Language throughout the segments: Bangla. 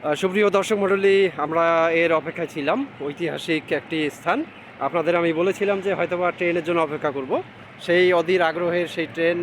সুপ্রিয় দর্শক মণ্ডলী, আমরা এর অপেক্ষায় ছিলাম। ঐতিহাসিক একটি স্থান। আপনাদের আমি বলেছিলাম যে হয়তোবা ট্রেনের জন্য অপেক্ষা করব। সেই অধীর আগ্রহের সেই ট্রেন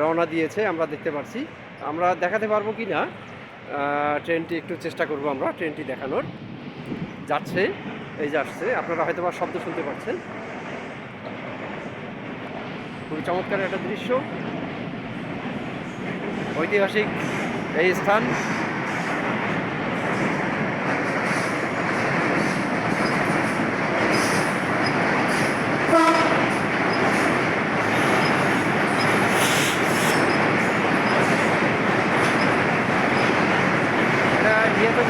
রওনা দিয়েছে, আমরা দেখতে পাচ্ছি আমরা দেখাতে পারব কি না ট্রেনটি একটু চেষ্টা করব আমরা, ট্রেনটি দেখানোর। যাচ্ছে, এই যে আসছে। আপনারা হয়তোবা শব্দ শুনতে পাচ্ছেন। খুবই চমৎকার একটা দৃশ্য। ঐতিহাসিক এই স্থান।